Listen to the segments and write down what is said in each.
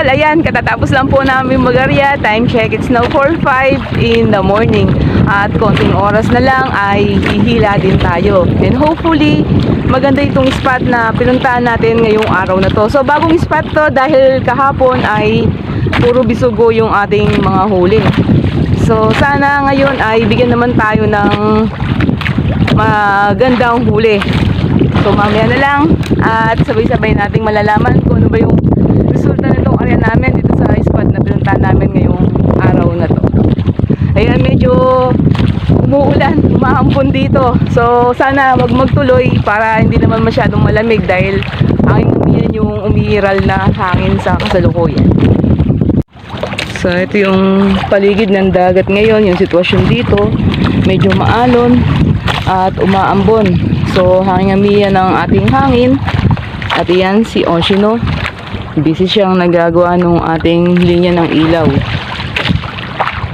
idol, ayan, katatapos lang po namin magarya. Time check, it's now 4.05 in the morning. At konting oras na lang ay hihila din tayo. And hopefully, maganda itong spot na pinuntahan natin ngayong araw na to. So, bagong spot to dahil kahapon ay puro bisugo yung ating mga huli. So, sana ngayon ay bigyan naman tayo ng magandang huli. So mamaya na lang at sabay-sabay nating malalaman kung ano ba yung area namin dito sa spot na pinuntahan namin ngayong araw na to. Ayan, medyo umuulan, umaampon dito. So sana wag magtuloy para hindi naman masyadong malamig dahil ang umiyan yung umiiral na hangin sa kasalukuyan. So ito yung paligid ng dagat ngayon, yung sitwasyon dito. Medyo maalon at umaambon. So hangamiya ng ating hangin. At yan si Oshino. Busy siyang nagagawa ng ating linya ng ilaw.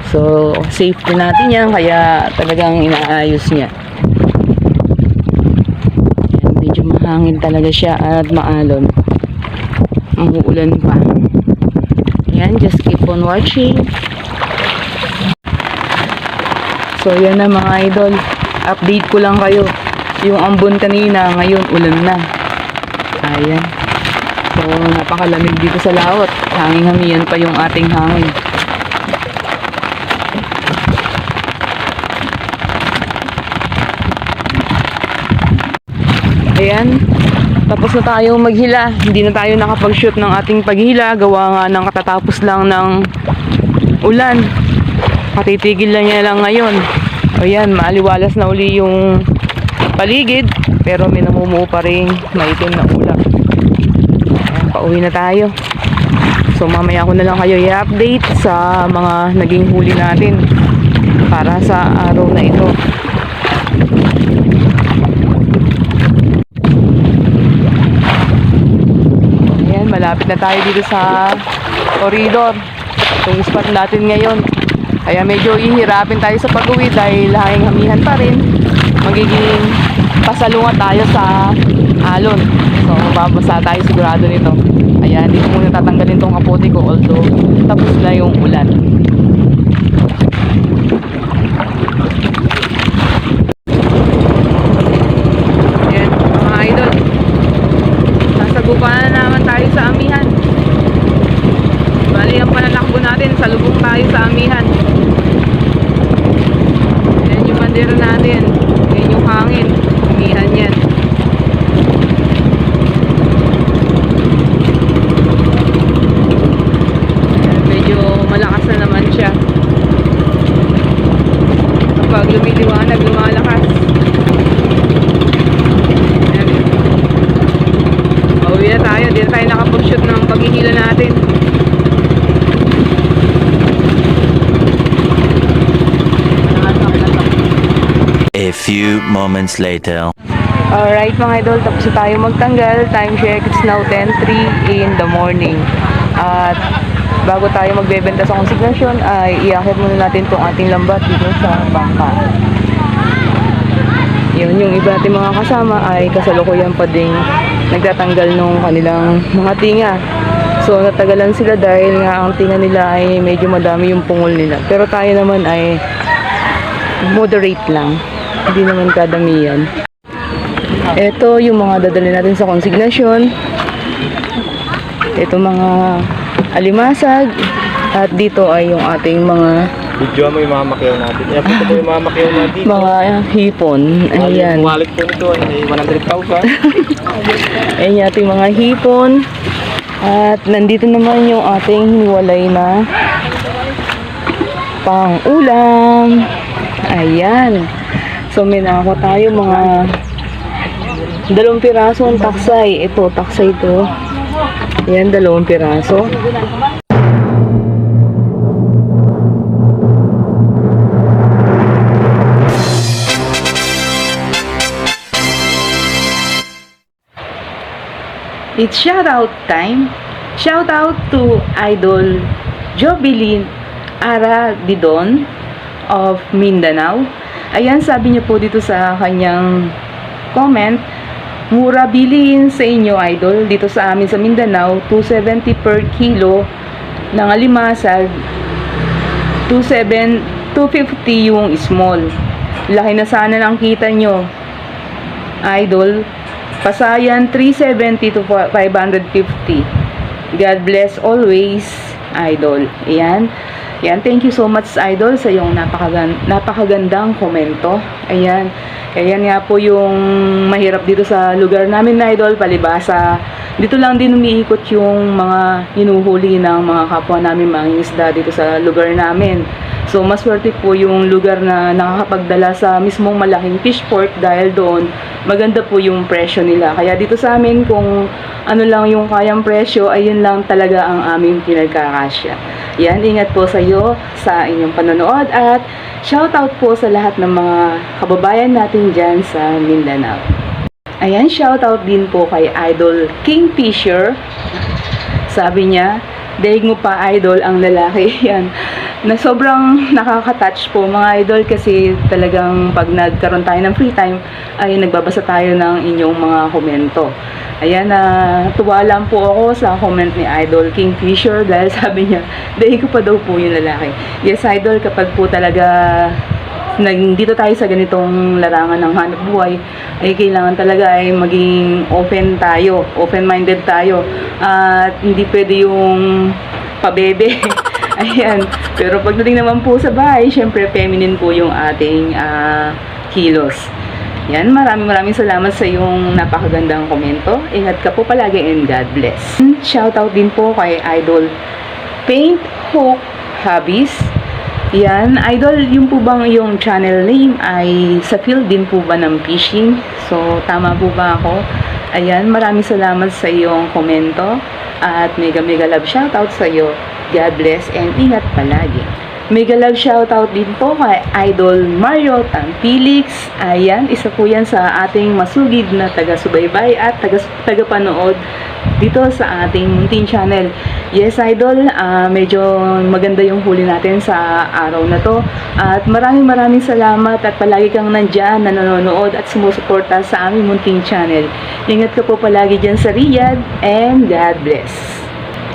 So safety natin yan kaya talagang inaayos niya. Yan, medyo mahangin talaga siya at maalon. Umuulan pa. Yan, just keep on watching. So, yan na mga idol. Update ko lang kayo. Yung ambon kanina, ngayon ulan na. Ayan. So, napakalamig dito sa laot. Hangin-hamiyan pa yung ating hangin. Ayan. Tapos na tayo maghila. Hindi na tayo nakapag-shoot ng ating paghila. Gawa nga ng katatapos lang ng ulan. Patitigil lang niya lang ngayon. Ayan, maaliwalas na uli yung paligid. Pero may namumuo pa rin maitim na ulap. Pauwi na tayo. So mamaya ko na lang kayo i-update sa mga naging huli natin para sa araw na ito. Ayan, malapit na tayo dito sa corridor. Itong spot natin ngayon. Kaya medyo ihirapin tayo sa pag-uwi dahil hanging pa rin. Magiging pasalungan tayo sa alon. Mababasa tayo sigurado nito. Ayan, dito muna tatanggalin tong kapote ko although tapos na yung ulan. Ayan, mga idol. Naman tayo sa amihan. Bali, ang pananakbo natin, salubong tayo sa amihan. Ayan yung bandera natin. Ayan yung hangin. Amihan yan. Ayan, medyo malakas na naman siya. Kapag lumiliwanag, lumalakas. Ayan. Pauwi na tayo. Hindi na tayo nakapag-shoot ng paghihila natin. A few moments later. Alright mga idol, tapos tayo magtanggal. Time check, it's now 10.03 in the morning. At bago tayo magbebenta sa konsignasyon, ay iakit muna natin itong ating lambat dito sa bangka. Yun, yung iba natin mga kasama ay kasalukuyan pa ding nagtatanggal nung kanilang mga tinga. So natagalan sila dahil nga ang tinga nila ay medyo madami yung pungol nila. Pero tayo naman ay moderate lang. Hindi naman kadamihan. Ito yung mga dadali natin sa konsignasyon. Ito mga alimasag. At dito ay yung ating mga Video mo yung mga makyaw natin. Yan po po yung mga makyaw natin. mga hipon. Ayan. Wallet po nito ay 100,000. Ayan yung ating mga hipon. At nandito naman yung ating hiniwalay na pang ulam. Ayan. So may nakakuha tayo mga dalawang piraso ang taksay. Ito, taksay ito. Ayan, dalawang piraso. It's shout out time. Shout out to Idol Jobilin Arabidon of Mindanao. Ayan, sabi niya po dito sa kanyang comment, mura bilhin sa inyo, idol. Dito sa amin sa Mindanao, 270 per kilo ng alimasag. 27, 250 yung small. Laki na sana ng kita nyo. Idol, Pasayan 370 to 550. God bless always, Idol. Ayan. Ayan, thank you so much, Idol, sa yung napakagan napakagandang komento. Ayan. Ayan nga po yung mahirap dito sa lugar namin, Idol, palibasa. Dito lang din umiikot yung mga hinuhuli ng mga kapwa namin mga isda dito sa lugar namin. So, maswerte po yung lugar na nakakapagdala sa mismong malaking fish port dahil doon maganda po yung presyo nila. Kaya dito sa amin, kung ano lang yung kayang presyo, ayun lang talaga ang aming pinagkakasya. Yan, ingat po sa iyo sa inyong panonood at shoutout po sa lahat ng mga kababayan natin dyan sa Mindanao. Ayan, shoutout din po kay Idol Kingfisher. Sabi niya, daig mo pa idol ang lalaki. Yan. Na sobrang nakaka-touch po mga idol kasi talagang pag nagkaroon tayo ng free time ay nagbabasa tayo ng inyong mga komento. Ayan, na tuwa lang po ako sa comment ni Idol Kingfisher dahil sabi niya, daig ko pa daw po yung lalaki. Yes, Idol, kapag po talaga nandito tayo sa ganitong larangan ng hanap buhay, ay kailangan talaga ay maging open tayo, open-minded tayo. At hindi pwede yung pabebe. Ayan. Pero pagdating naman po sa bahay, syempre feminine po yung ating ah, kilos. Yan, maraming maraming salamat sa iyong napakagandang komento. Ingat ka po palagi and God bless. Shoutout din po kay Idol Paint Hook Hobbies. Yan, idol, yung po bang yung channel name ay sa field din po ba ng fishing? So, tama po ba ako? Ayan, maraming salamat sa iyong komento at mega mega love shoutout sa iyo. God bless and ingat palagi. Mega love shoutout din po kay Idol Mario Tampilix. Ayan, isa po yan sa ating masugid na taga-subaybay at taga- taga-panood dito sa ating Muntin Channel. Yes, Idol, ah, medyo maganda yung huli natin sa araw na to. At maraming maraming salamat at palagi kang nandyan, na nanonood at sumusuporta sa aming Muntin Channel. Ingat ka po palagi dyan sa Riyadh and God bless.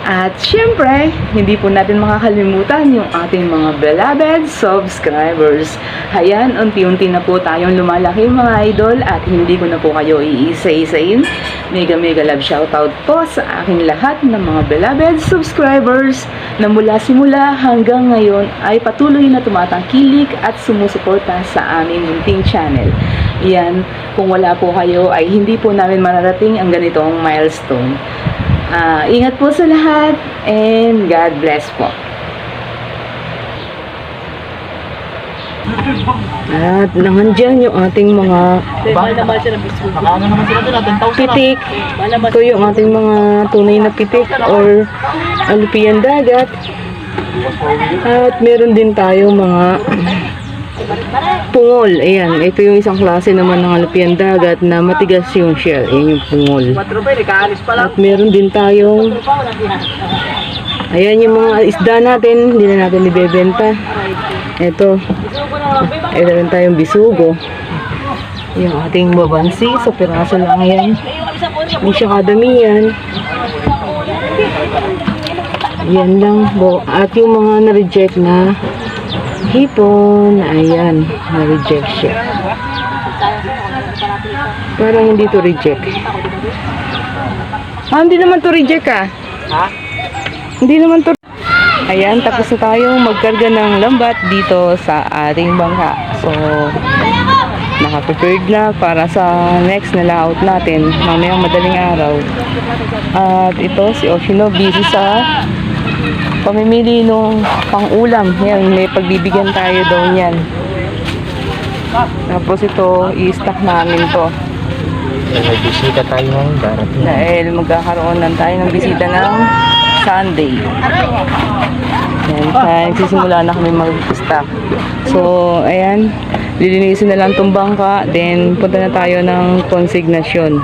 At syempre, hindi po natin makakalimutan yung ating mga beloved subscribers. Hayan, unti-unti na po tayong lumalaki mga idol at hindi ko na po kayo iisa-isain. Mega mega love shoutout po sa aking lahat ng mga beloved subscribers na mula simula hanggang ngayon ay patuloy na tumatangkilik at sumusuporta sa aming munting channel. Yan, kung wala po kayo ay hindi po namin mararating ang ganitong milestone. Ah, ingat po sa lahat and God bless po. At nandiyan yung ating mga Nakaano naman sila doon, 10,000 pitik. Ito yung ating mga tunay na pitik or alupian dagat. At meron din tayo mga pungol. Ayan, ito yung isang klase naman ng alupian dagat na matigas yung shell. Ayan yung pungol. At meron din tayong Ayan yung mga isda natin, hindi na natin ibebenta. Ito. Ito rin tayong bisugo. Yung ating babansi, sa piraso lang yan. Hindi siya kadamihan. Yan lang po. At yung mga na-reject na hipon, ayan, na-reject siya. Parang hindi to reject. Ah, hindi naman to reject ah. Ha? Hindi naman to. Ayan, tapos na tayong magkarga ng lambat dito sa ating bangka. So, naka-prepared na para sa next na layout natin mamayang madaling araw. At ito, si Oshino busy sa pamimili nung pang-ulam. Yan, may pagbibigyan tayo daw niyan. Tapos ito, i-stack namin to. May bisita tayo ngayon, darating. Dahil magkakaroon lang tayo ng bisita ng Sunday. Ayan, kaya nagsisimula na kami mag-stock. So, ayan, lilinisin na lang itong bangka, then punta na tayo ng konsignasyon.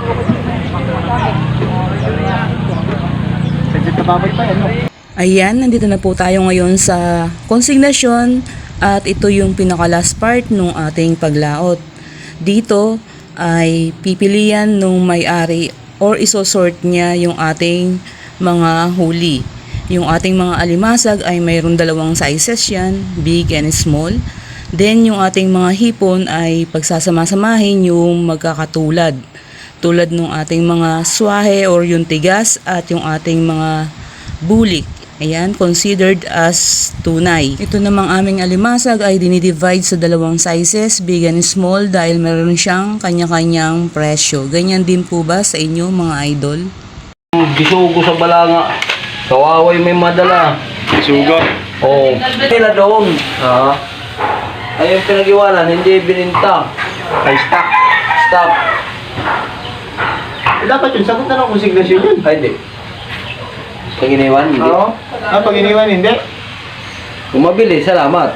Sadya tababay pa yan. no? Ayan, nandito na po tayo ngayon sa konsignasyon at ito yung pinaka last part ng ating paglaot. Dito ay pipilian nung may-ari or isosort niya yung ating mga huli. Yung ating mga alimasag ay mayroon dalawang sizes yan, big and small. Then yung ating mga hipon ay pagsasama-samahin yung magkakatulad. Tulad ng ating mga swahe or yung tigas at yung ating mga bulik. Ayan, considered as tunay. Ito namang aming alimasag ay dinidivide sa dalawang sizes, big and small, dahil meron siyang kanya-kanyang presyo. Ganyan din po ba sa inyo mga idol? Gisugo sa balanga. Kawaway may madala. Suga. Oo. Nila doon. Ha? Ay yung pinag-iwanan, hindi bininta. Ay, stock. Stop. Eh, dapat yun, sagot na ng konsignasyon yun. Ay, hindi. Pag iniwan, hindi. Oo. Ah, pag iniwan, hindi. Kung mabili, salamat.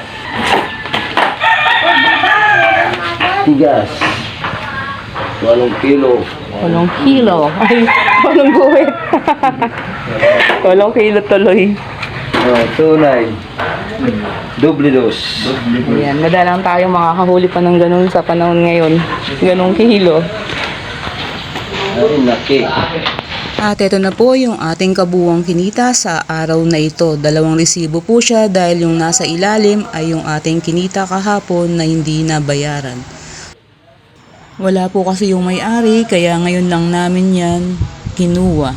Tigas. Walong kilo. Walong kilo. Ay, walong guhit. walong kilo tuloy. Oh, tunay. Doble dos. Ayan, madalang tayo makakahuli pa ng ganun sa panahon ngayon. Ganong kilo. Ay, naki. At ito na po yung ating kabuwang kinita sa araw na ito. Dalawang resibo po siya dahil yung nasa ilalim ay yung ating kinita kahapon na hindi nabayaran. Wala po kasi yung may-ari kaya ngayon lang namin yan kinuha.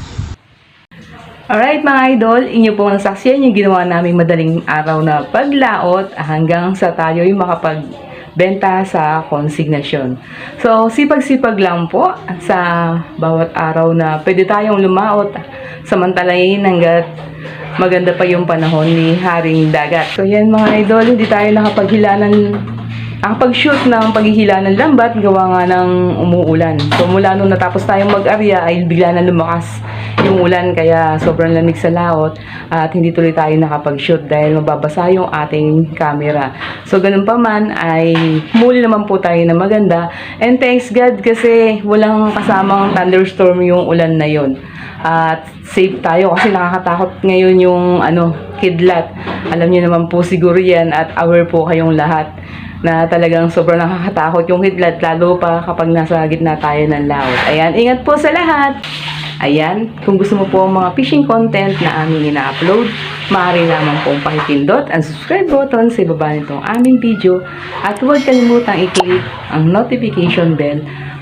Alright mga idol, inyo pong nasaksiyan yung ginawa naming madaling araw na paglaot hanggang sa tayo yung makapagbenta sa konsignasyon. So, sipag-sipag lang po sa bawat araw na pwede tayong lumaot samantalayin hanggat maganda pa yung panahon ni Haring Dagat. So, yan mga idol, hindi tayo nakapaghilanan ang pag-shoot ng paghihila ng lambat, gawa nga ng umuulan. So mula nung natapos tayong mag-arya ay bigla na lumakas yung ulan kaya sobrang lamig sa laot at hindi tuloy tayo nakapag-shoot dahil mababasa yung ating camera. So ganun pa man ay muli naman po tayo na maganda and thanks God kasi walang kasamang thunderstorm yung ulan na yon at safe tayo kasi nakakatakot ngayon yung ano kidlat. Alam niyo naman po siguro yan at aware po kayong lahat na talagang sobrang nakakatakot yung kidlat lalo pa kapag nasa gitna tayo ng laot. Ayan, ingat po sa lahat! Ayan, kung gusto mo po ang mga fishing content na aming ina-upload, maaari lamang pong pakipindot ang subscribe button sa ibaba nitong aming video at huwag kalimutang i-click ang notification bell